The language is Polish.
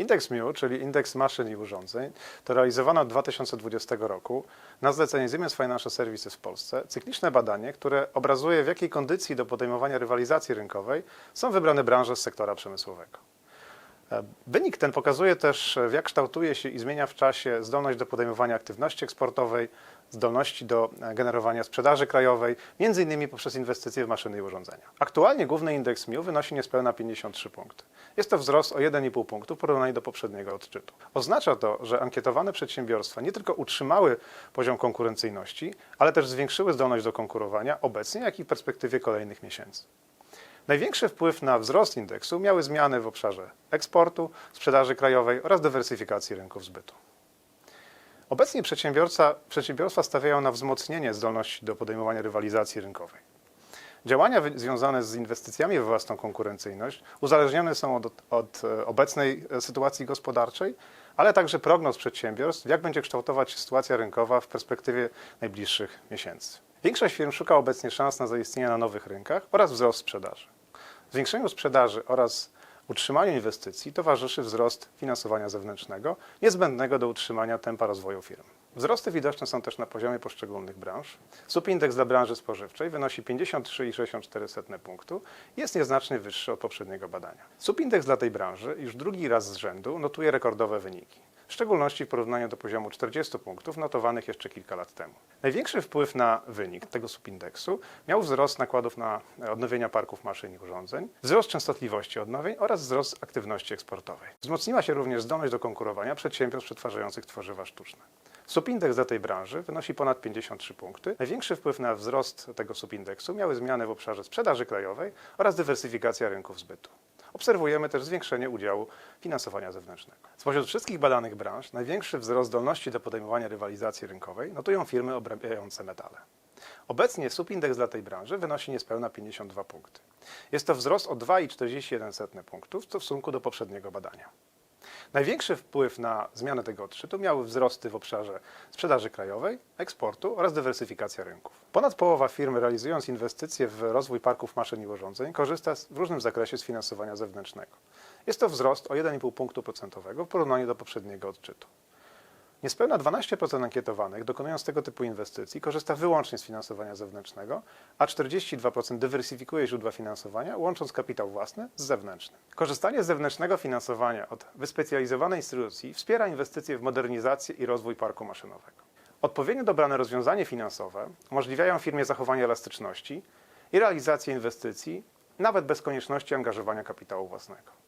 Indeks MIU, czyli indeks maszyn i urządzeń, to realizowane od 2020 roku na zlecenie Siemens Financial Services w Polsce cykliczne badanie, które obrazuje w jakiej kondycji do podejmowania rywalizacji rynkowej są wybrane branże z sektora przemysłowego. Wynik ten pokazuje też, jak kształtuje się i zmienia w czasie zdolność do podejmowania aktywności eksportowej, zdolności do e, generowania sprzedaży krajowej, między innymi poprzez inwestycje w maszyny i urządzenia. Aktualnie główny indeks MIU wynosi niespełna 53 punkty. Jest to wzrost o 1,5 punktu w porównaniu do poprzedniego odczytu. Oznacza to, że ankietowane przedsiębiorstwa nie tylko utrzymały poziom konkurencyjności, ale też zwiększyły zdolność do konkurowania obecnie, jak i w perspektywie kolejnych miesięcy. Największy wpływ na wzrost indeksu miały zmiany w obszarze eksportu, sprzedaży krajowej oraz dywersyfikacji rynków zbytu. Obecnie przedsiębiorstwa stawiają na wzmocnienie zdolności do podejmowania rywalizacji rynkowej. Działania związane z inwestycjami we własną konkurencyjność uzależnione są od, od e, obecnej e, sytuacji gospodarczej, ale także prognoz przedsiębiorstw, jak będzie kształtować się sytuacja rynkowa w perspektywie najbliższych miesięcy. Większość firm szuka obecnie szans na zaistnienie na nowych rynkach oraz wzrost sprzedaży. Zwiększeniu sprzedaży oraz utrzymaniu inwestycji towarzyszy wzrost finansowania zewnętrznego, niezbędnego do utrzymania tempa rozwoju firm. Wzrosty widoczne są też na poziomie poszczególnych branż. Subindeks dla branży spożywczej wynosi 53,64 punktu i jest nieznacznie wyższy od poprzedniego badania. Subindeks dla tej branży już drugi raz z rzędu notuje rekordowe wyniki, w szczególności w porównaniu do poziomu 40 punktów notowanych jeszcze kilka lat temu. Największy wpływ na wynik tego subindeksu miał wzrost nakładów na odnowienia parków maszyn i urządzeń, wzrost częstotliwości odnowień oraz wzrost aktywności eksportowej. Wzmocniła się również zdolność do konkurowania przedsiębiorstw przetwarzających tworzywa sztuczne. Subindeks dla tej branży wynosi ponad 53 punkty. Największy wpływ na wzrost tego subindeksu miały zmiany w obszarze sprzedaży krajowej oraz dywersyfikacja rynków zbytu. Obserwujemy też zwiększenie udziału finansowania zewnętrznego. Spośród wszystkich badanych branż największy wzrost zdolności do podejmowania rywalizacji rynkowej notują firmy obrabiające metale. Obecnie subindeks dla tej branży wynosi niespełna 52 punkty. Jest to wzrost o 2,41 punktów w stosunku do poprzedniego badania. Największy wpływ na zmianę tego odczytu miały wzrosty w obszarze sprzedaży krajowej, eksportu oraz dywersyfikacja rynków. Ponad połowa firm realizując inwestycje w rozwój parków maszyn i urządzeń korzysta w różnym zakresie z finansowania zewnętrznego. Jest to wzrost o 1,5 punktu procentowego w porównaniu do poprzedniego odczytu. Niespełna 12% ankietowanych dokonując tego typu inwestycji korzysta wyłącznie z finansowania zewnętrznego, a 42% dywersyfikuje źródła finansowania, łącząc kapitał własny z zewnętrznym. Korzystanie z zewnętrznego finansowania od wyspecjalizowanej instytucji wspiera inwestycje w modernizację i rozwój parku maszynowego. Odpowiednio dobrane rozwiązanie finansowe umożliwiają firmie zachowanie elastyczności i realizację inwestycji, nawet bez konieczności angażowania kapitału własnego.